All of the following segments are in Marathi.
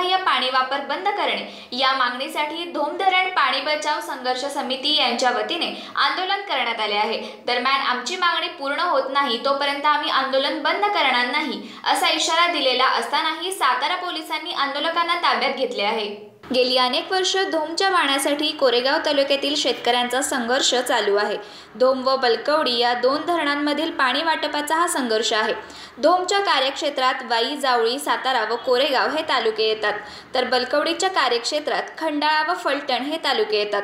कालबाह्य पाणी वापर बंद करणे. या मागणीसाठी धोम धरण पाणी बचाव संघर्ष समिती यांच्या वतीने आंदोलन करण्यात आले आहे. दरम्यान आमची मागणी पूर्ण होत नाही तोपर्यंत आम्ही आंदोलन बंद करणार नाही असा इशारा दिलेला असतानाही सातारा पोलिसांनी आंदोलकांना ताब्यात घेतले आहे. गेली अनेक वर्ष धोमच्या वाण्यासाठी कोरेगाव तालुक्यातील शेतकऱ्यांचा संघर्ष चालू आहे. धोम व बलकवडी या दोन धरणांमधील पाणी वाटपाचा हा संघर्ष आहे. धोमच्या कार्यक्षेत्रात वाई जावळी सातारा व कोरेगाव हे तालुके येतात. तर बलकवडीच्या कार्यक्षेत्रात खंडाळा व फलटण हे तालुके येतात.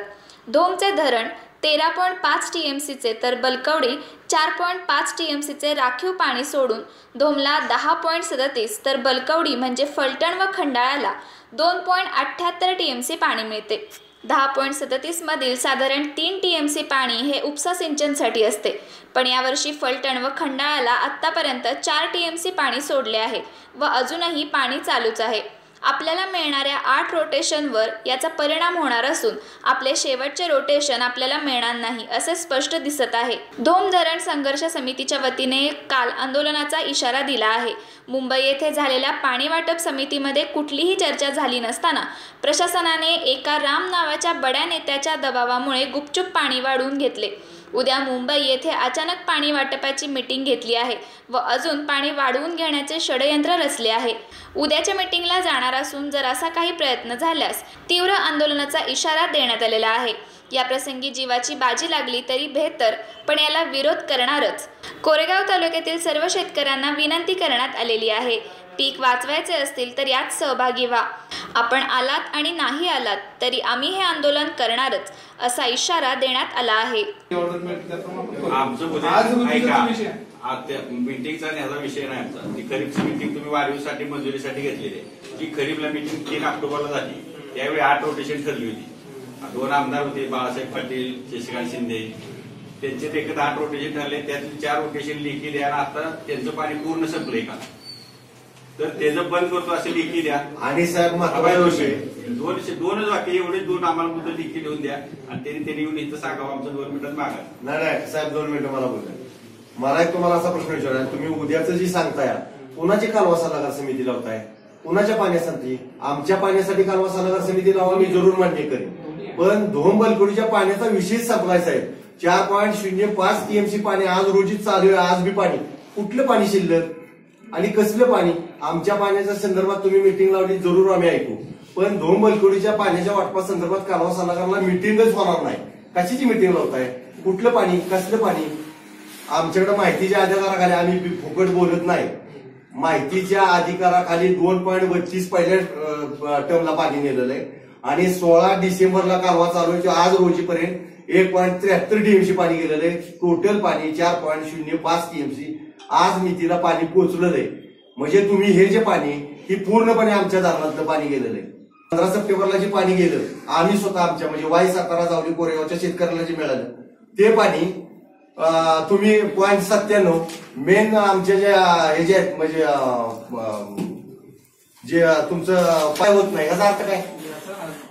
धोमचे धरण तेरा पॉईंट पाच टी एम सीचे तर बलकवडी चार पॉईंट पाच टी एम सीचे राखीव पाणी सोडून धोमला दहा पॉईंट सदतीस तर बलकवडी म्हणजे फलटण व खंडाळ्याला दोन पॉईंट अठ्ठ्याहत्तर टी एम सी पाणी मिळते. दहा पॉईंट सदतीसमधील साधारण तीन टी एम सी पाणी हे उपसा सिंचनसाठी असते. पण यावर्षी फलटण व खंडाळ्याला आत्तापर्यंत चार टी एम सी पाणी सोडले आहे व अजूनही पाणी चालूच आहे. आपल्याला मिळणाऱ्या आठ रोटेशनवर याचा परिणाम होणार असून आपले शेवटचे रोटेशन आपल्याला मिळणार नाही असे स्पष्ट दिसत आहे. धोम धरण संघर्ष समितीच्या वतीने काल आंदोलनाचा इशारा दिला आहे. मुंबई येथे झालेल्या पाणी वाटप समितीमध्ये कुठलीही चर्चा झाली नसताना प्रशासनाने एका राम नावाच्या बड्या नेत्याच्या दबावामुळे गुपचूप पाणी वाढवून घेतले. उद्या मुंबई येथे अचानक पाणी वाटपाची मीटिंग घेतली आहे व अजून पाणी वाढवून घेण्याचे षडयंत्र रचले आहे. उद्याच्या मीटिंगला जाणार असून जर असा काही प्रयत्न झाल्यास तीव्र आंदोलनाचा इशारा देण्यात आलेला आहे. या प्रसंगी जीवाची बाजी लागली तरी बेहतर पण याला विरोध करणारच. कोरेगाव तालुक्यातील सर्व शेतकऱ्यांना विनंती करण्यात आलेली आहे. पीक वाचवायचे असतील तर यात सहभागी व्हा. आपण आलात आणि नाही आलात तरी आम्ही हे आंदोलन करणारच असा इशारा देण्यात आला आहे. मीटिंगचा ह्याचा विषय नाही आमचा. ती खरीपची मीटिंग तुम्ही वाढीसाठी मंजुरीसाठी घेतलेली आहे. जी खरीपला मीटिंग तीन ऑक्टोबरला झाली. त्यावेळी आठ रोटेशन ठरली होती. दोन आमदार होते बाळासाहेब पाटील शशिकांत शिंदे. त्यांचे ते एकत्र आठ रोटेशन ठरले त्यातले चार रोटेशन लेखी द्या आणि आता त्यांचं पाणी पूर्ण संपलंय का? तर त्याचं बंद करतो असे लेखी द्या. आणि साहेब महत्त्वाचा दोन दोनच वाक्य एवढे दोन आम्हाला मुद्दे लेखी लिहून द्या. आणि त्यांनी त्यांनी येऊन इथं सांगावं आमचं दोन मिनिटात मागा. नाही नाही साहेब दोन मिनिटं मला बोला मला एक तुम्हाला असा प्रश्न विचारला तुम्ही उद्याचं जी सांगताय कुणाची कालवा सल्लागार समिती लावताय? कुणाच्या पाण्यासाठी? आमच्या पाण्यासाठी कालवा सल्लागार समिती लावा मी जरूर मान्य करेन. पण धोम बलकुडीच्या पाण्याचा विशेष सप्लाय साहेब चार पॉईंट शून्य पाच टीएमसी पाणी आज रोजी चालू आहे. आज बी पाणी. कुठलं पाणी शिल्लक? आणि कसलं पाणी? आमच्या पाण्याच्या संदर्भात तुम्ही मिटिंग लावली जरूर आम्ही ऐकू. पण धोम बलकुडीच्या पाण्याच्या वाटपा संदर्भात कालवा सल्लागारला मिटिंगच होणार नाही. कशाची मिटिंग लावताय? कुठलं पाणी? कसलं पाणी? आमच्याकडे माहितीच्या अधिकाराखाली आम्ही बी- फुकट बोलत नाही. माहितीच्या अधिकाराखाली दोन पॉईंट बत्तीस पहिल्या टर्मला पाणी नेलेलं आहे. आणि सोळा डिसेंबरला कारवा चालू आहे आज रोजीपर्यंत एक पॉईंट त्र्याहत्तर टीएमसी पाणी गेलेलं आहे. टोटल पाणी चार पॉईंट शून्य पाच टीएमसी आज मितीला पाणी पोहोचलेलं आहे. म्हणजे तुम्ही हे जे पाणी ही पूर्णपणे आमच्या धरणातलं पाणी गेलेलं आहे. पंधरा सप्टेंबरला जे पाणी गेलं आम्ही स्वतः आमच्या म्हणजे वाई सातारा जावली कोरेगावच्या शेतकऱ्याला जे मिळालं ते पाणी तुम्ही पॉईंट सत्त्याण्णव मेन आमच्या ज्या हे जे आहेत म्हणजे जे तुमचं पाय होत नाही याचा अर्थ काय?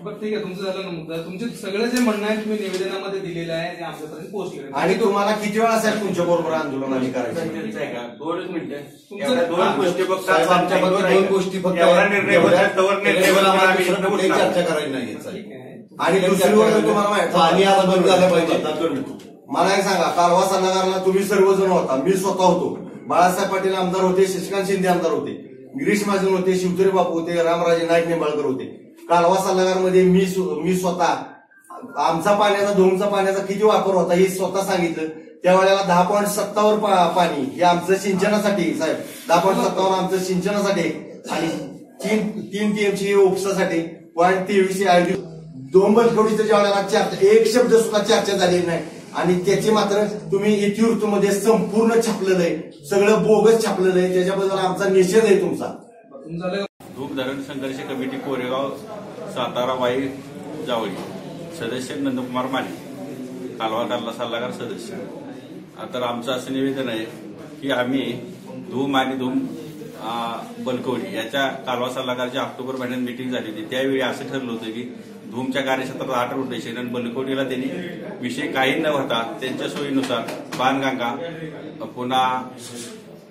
बरं ठीक आहे तुमचं झालं ना मुद्दा तुमचे सगळं जे म्हणणं आहे तुम्ही निवेदनामध्ये दिलेलं आहे ते आमच्यापर्यंत पोहोचले आणि तुम्हाला किती वेळा साहेब तुमच्या बरोबर आंदोलन आम्ही करायचं त्यांचं आहे का? दोनच मिनिटं तुमचं- एवढ्या दोन गोष्टी फक्त साहेब, आमच्या फक्त ऐका. दोन गोष्टी फक्त एवढा निर्णय होता तवर निर्णय त्याच्यावर होता, आम्हाला आम्ही दुसरं इथनं कुठेही उठणार. चर्चा करायची नाहीये साहेब. ठीक आहे आणि दुसरी गोष्ट तुम्हाला माहिती पाणी आता बंद झालं पाहिजे दोन मिनिटं. मला एक सांगा कालवा सल्लागारला तुम्ही सर्वजण होता मी स्वतः होतो बाळासाहेब पाटील आमदार होते शशिकांत शिंदे आमदार होते गिरीश महाजन होते शिवतरे बापू होते रामराजे नाईक निंबाळकर होते कालवा सल्लागारमध्ये मी मी स्वतः आमचा पाण्याचा धोमचा पाण्याचा किती वापर होता हे स्वतः सांगितलं. त्यावेळेला दहा पॉईंट सत्तावर पाणी हे आमचं सिंचनासाठी साहेब. दहा पॉईंट सत्तावर आमचं सिंचनासाठी आणि तीन तीन टीएमची उपसासाठी पॉईंट तेवीस आयोजित दोन बलकवडीचं ज्या वेळेला चर्चा एक शब्द सुद्धा चर्चा झालेली नाही. आणि त्याची मात्र तुम्ही इतिवृत्तमध्ये संपूर्ण छापलेलं आहे. सगळं बोगस छापलेलं आहे. त्याच्याबद्दल आमचा निषेध आहे तुमचा. धूप धरण संघर्ष कमिटी कोरेगाव सातारा वाई जावळी. सदस्य नंदकुमार माने. कालवादारला सल्लागार सदस्य. तर आमचं असं निवेदन आहे की आम्ही धूम आणि धूम बलकवडी याच्या कालवा सल्लागारची ऑक्टोबर महिन्यात मिटिंग झाली होती. त्यावेळी असं ठरलं होतं की धूमच्या कार्यक्षेत्रात आठ रोटेशन आणि बलकवडीला त्यांनी विषय काही न होता त्यांच्या सोयीनुसार बाणगंगा पुन्हा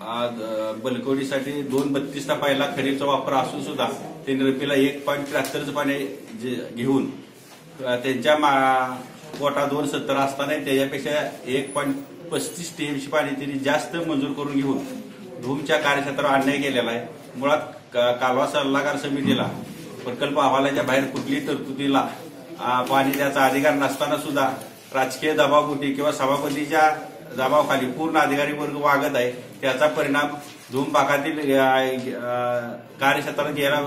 आज बलकवडीसाठी दोन बत्तीसचा पहिला खरीपचा वापर असून सुद्धा त्यांनी रब्बीला एक पॉईंट त्र्याहत्तरचं पाणी जे घेऊन त्यांच्या मा- दोन सत्तर असताना त्याच्यापेक्षा एक पॉईंट पस्तीस टीएमसी पाणी त्यांनी जास्त मंजूर करून घेऊन धूमच्या कार्यक्षेत्रावर अन्याय केलेला आहे. मुळात कालवा सल्लागार समितीला प्रकल्प अहवालाच्या बाहेर कुठलीही तरतुदीला पाणी द्यायचा अधिकार नसताना सुद्धा राजकीय दबावपोटी किंवा सभापतीच्या दबावाखाली पूर्ण अधिकारी वर्ग वागत आहे. त्याचा परिणाम धूम भागातील कार्यक्षेत्रात गेला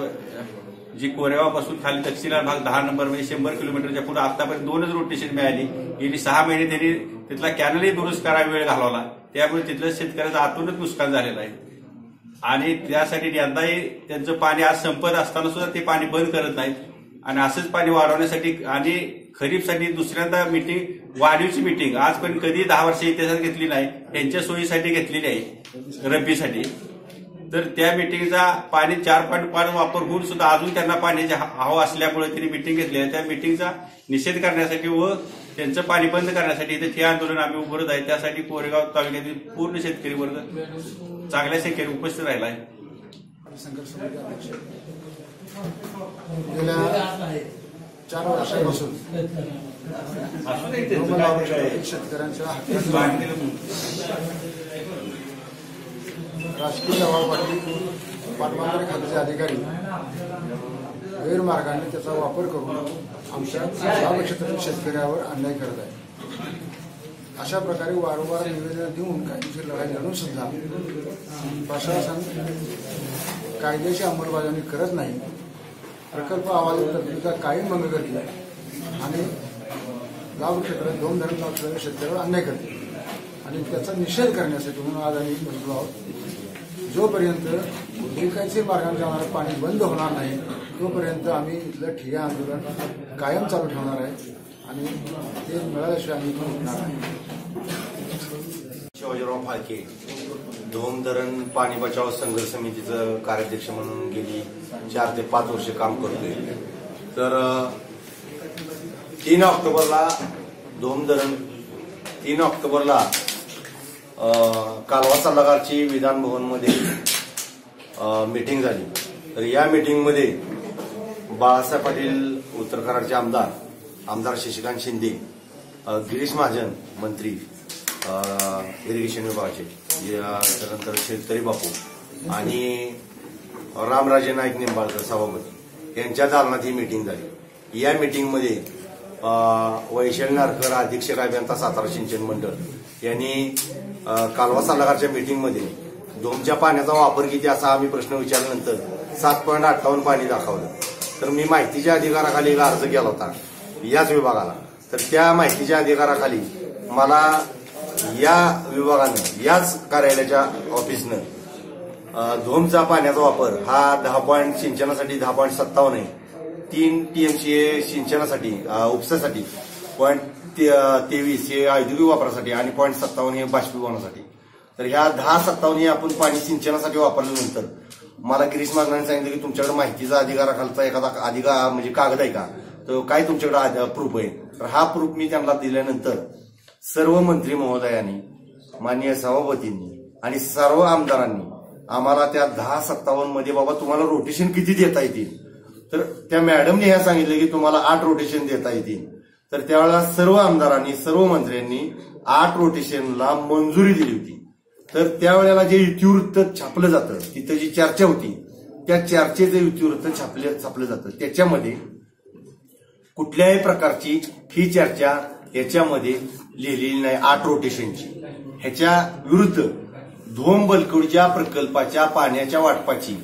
जी कोरेवापासून खाली तहसीलदार भाग दहा नंबर म्हणजे शंभर किलोमीटरच्या पुढे आतापर्यंत दोनच रोटेशन मिळाली. गेली सहा महिने त्यांनी तिथला कॅनलही दुरुस्त करायला वेळ घालवला. त्यामुळे तिथल्या शेतकऱ्याचं आतूनच नुकसान झालेलं आहे. आणि त्यासाठी यंदाही त्यांचं पाणी आज संपत असताना सुद्धा ते पाणी बंद करत नाहीत. आणि असंच पाणी वाढवण्यासाठी आणि खरीपसाठी दुसऱ्यांदा मिटिंग वाढीवची मिटिंग आजपर्यंत कधी दहा वर्ष इतिहासात घेतली नाही त्यांच्या सोयीसाठी घेतलेली आहे रब्बीसाठी. तर त्या मिटिंगचा पाणी चार पॉईंट पाच वापर होऊन सुद्धा अजून त्यांना पाण्याची हा- हवा असल्यामुळे त्यांनी मिटिंग घेतली आहे. त्या मिटिंगचा निषेध करण्यासाठी व त्यांचं पाणी बंद करण्यासाठी इथे हे आंदोलन आम्ही उभारत आहे त्यासाठी कोरेगाव तालुक्यातील पूर्ण शेतकरी वर्ग चांगल्या संख्येने उपस्थित राहिला आहे. गेल्या चार वर्षापासून शेतकऱ्यांच्या राजकीय दबावासाठी पाटबंधारे खात्याचे अधिकारी गैरमार्गाने त्याचा वापर करून आमच्या गाव क्षेत्रातील शेतकऱ्यावर अन्याय करत आहे अशा प्रकारे वारंवार निवेदन देऊन कायदेशीर लढाई लढून सुद्धा प्रशासन कायद्याची अंमलबजावणी करत नाही. प्रकल्प अहवाल तरतुदीचा कायम भंग करते आणि गाव क्षेत्रात दोन धरण असलेल्या शेतकऱ्यावर अन्याय करते आणि त्याचा निषेध करण्यासाठी म्हणून आज आम्ही बसलो आहोत जोपर्यंत बेकायदेशीर मार्गाने जाणारं पाणी बंद होणार नाही तोपर्यंत आम्ही इथलं ठिया आंदोलन कायम चालू ठेवणार आहे आणि ते मिळाल्याशिवाय आम्ही पण होणार आहे शिवाजीराव फाळके. धोम धरण पाणी बचाव संघर्ष समितीचं कार्याध्यक्ष म्हणून गेली. चार ते पाच वर्ष काम करतोय. तर तीन ऑक्टोबरला धोम धरण तीन ऑक्टोबरला कालवा सल्लागारची विधान भवनमध्ये मीटिंग झाली. तर या मीटिंगमध्ये बाळासाहेब पाटील उत्तर आमदार आमदार शशिकांत शिंदे गिरीश महाजन मंत्री इरिगेशन विभागाचे. या- शेतकरी बापू आणि रामराजे नाईक निंबाळकर सभापती यांच्या दालनात ही मीटिंग झाली. या मीटिंगमध्ये वैशाली नारकर अधीक्षक अभियंता सातारा सिंचन मंडळ. यांनी कालवा सल्लागारच्या मीटिंगमध्ये धोमच्या पाण्याचा वापर किती असा आम्ही प्रश्न विचारल्यानंतर सात पॉईंट अठ्ठावन्न पाणी दाखवलं. तर मी माहितीच्या अधिकाराखाली एक अर्ज केला होता याच विभागाला. तर त्या माहितीच्या अधिकाराखाली मला या विभागानं याच कार्यालयाच्या ऑफिसनं धोमचा पाण्याचा वापर हा दहा पॉईंट सिंचनासाठी दहा पॉईंट सत्तावन्न आहे. तीन टीएमसी हे सिंचनासाठी उपसासाठी पॉईंट तेवीस हे औद्योगिक वापरासाठी आणि पॉईंट सत्तावन्न हे बाष्पीभवनासाठी. तर ह्या दहा सत्तावन्न हे आपण पाणी सिंचनासाठी वापरल्यानंतर मला गिरीश महाजनांनी सांगितलं की तुमच्याकडे माहितीचा अधिकाराखालचा एखादा अधिकार म्हणजे कागद आहे का? तर काय तुमच्याकडे प्रूफ आहे? तर हा प्रूफ मी त्यांना दिल्यानंतर सर्व मंत्री महोदयांनी माननीय सभापतींनी आणि सर्व आमदारांनी आम्हाला त्या दहा सत्तावन्नमध्ये बाबा तुम्हाला रोटेशन किती देता येतील? तर त्या मॅडमने ह्या सांगितलं की तुम्हाला आठ रोटेशन देता येतील. तर त्यावेळेला सर्व आमदारांनी सर्व मंत्र्यांनी आठ रोटेशनला मंजुरी दिली होती. तर त्यावेळेला जे इतिवृत्त छापलं जातं तिथं जी चर्चा होती त्या चर्चेचं इतिवृत्त छापले छापलं जातं. त्याच्यामध्ये कुठल्याही प्रकारची ही चर्चा याच्यामध्ये लिहिलेली नाही आठ रोटेशनची ह्याच्या विरुद्ध धोम बलकडच्या प्रकल्पाच्या पाण्याच्या वाटपाची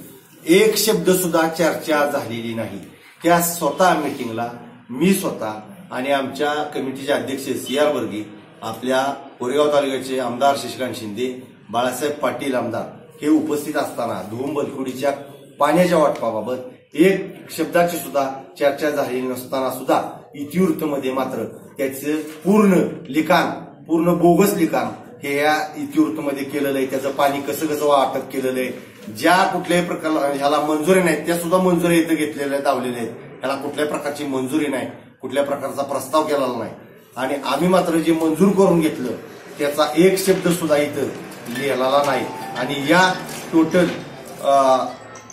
एक शब्द सुद्धा चर्चा झालेली नाही. त्या स्वतः मीटिंगला मी स्वतः आणि आमच्या कमिटीचे अध्यक्ष सी आर वर्गे आपल्या कोरेगाव तालुक्याचे आमदार शशिकांत शिंदे बाळासाहेब पाटील आमदार हे उपस्थित असताना धोम बलकुडीच्या पाण्याच्या वाटपाबाबत एक शब्दाची सुद्धा चर्चा झालेली नसताना सुद्धा इतिवृत्तमध्ये मात्र त्याचं पूर्ण लिखाण पूर्ण बोगस लिखाण हे या इतिवृत्तमध्ये केलेलं आहे. त्याचं पाणी कसं कसं वाटप केलेलं आहे. ज्या कुठल्याही प्रकार ह्याला मंजुरी नाहीत त्या सुद्धा मंजुरी इथं घेतलेल्या आहेत लावलेल्या आहेत. ह्याला कुठल्याही प्रकारची मंजुरी नाही. कुठल्या प्रकारचा प्रस्ताव केलेला नाही. आणि आम्ही मात्र जे मंजूर करून घेतलं त्याचा एक शब्द सुद्धा इथं लिहिलेला नाही. आणि या टोटल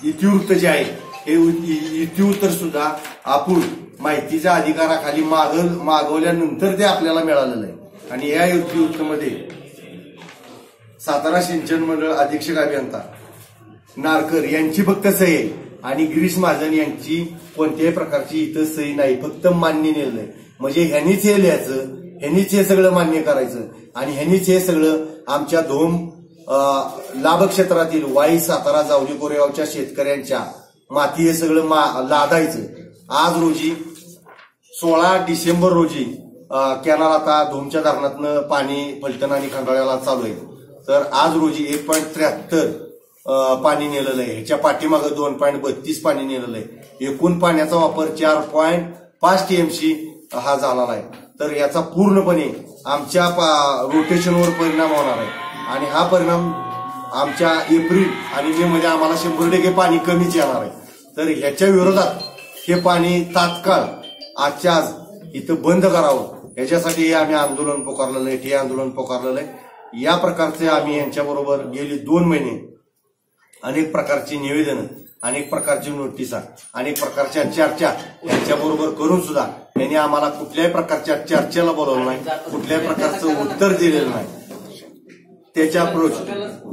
इतिवृत्त जे आहे हे उ- सुद्धा आपण माहितीच्या अधिकाराखाली माग मागवल्यानंतर ते आपल्याला मिळालेलं आहे. आणि या इतिवृत्तमध्ये सातारा सिंचन मंडळ अधीक्षक अभियंता नारकर यांची फक्त सही आहे. आणि गिरीश महाजन यांची कोणत्याही प्रकारची इथं सही नाही. फक्त मान्य नेलंय म्हणजे ह्यांनीच हे लिहायचं ह्यांनीच हे सगळं मान्य करायचं आणि ह्यांनीच हे सगळं आमच्या धोम लाभक्षेत्रातील लाभ क्षेत्रातील वाई सातारा जावली कोरेगावच्या शेतकऱ्यांच्या माती हे सगळं मा- लादायचं. आज रोजी सोळा डिसेंबर रोजी कॅनल आता धोमच्या धरणातनं पाणी फलटण आणि खंडाळ्याला चालू आहे. तर आज रोजी एक पॉईंट त्र्याहत्तर पाणी नेलेलं आहे. ह्याच्या पाठीमागं दोन पॉईंट बत्तीस पाणी नेलेलं आहे. एकूण पाण्याचा वापर चार पॉईंट पाच टीएमसी हा झालेला आहे. तर याचा पूर्णपणे आमच्या पा- रोटेशनवर परिणाम होणार आहे. आणि हा परिणाम आमच्या एप्रिल आणि मे मध्ये आम्हाला शंभर टक्के पाणी कमीच येणार आहे. तर ह्याच्या विरोधात हे पाणी तात्काळ आजच्या आज इथं बंद करावं. याच्यासाठी हे आम्ही आंदोलन पुकारलेलं आहे हे आंदोलन पुकारलेलं आहे. या प्रकारचे आम्ही यांच्याबरोबर गेली दोन महिने अनेक प्रकारची निवेदनं अनेक प्रकारची नोटिसा अनेक प्रकारच्या चर्चा यांच्याबरोबर करून सुद्धा यांनी आम्हाला कुठल्याही प्रकारच्या चर्चेला बोलवलं नाही कुठल्याही प्रकारचं उत्तर दिलेलं नाही. त्याच्या अप्रोच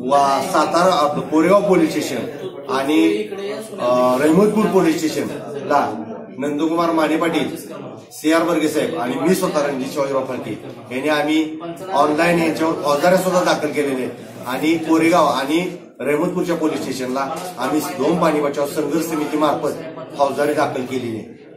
वा सातारा कोरेगाव पोलीस स्टेशन आणि रहिमतपूर रहमतपूर पोलीस स्टेशनला नंदकुमार माने पाटील सी आर बर्गे साहेब आणि मी स्वतः रणजित शिवाजीराव फडके. यांनी आम्ही ऑनलाईन यांच्यावर फौजदाऱ्या सुद्धा दाखल केलेले आणि कोरेगाव आणि रहमतपूरच्या पोलीस स्टेशनला आम्ही दोन पाणी बचाव संघर्ष समितीमार्फत फौजदारी दाखल केलेली आहे.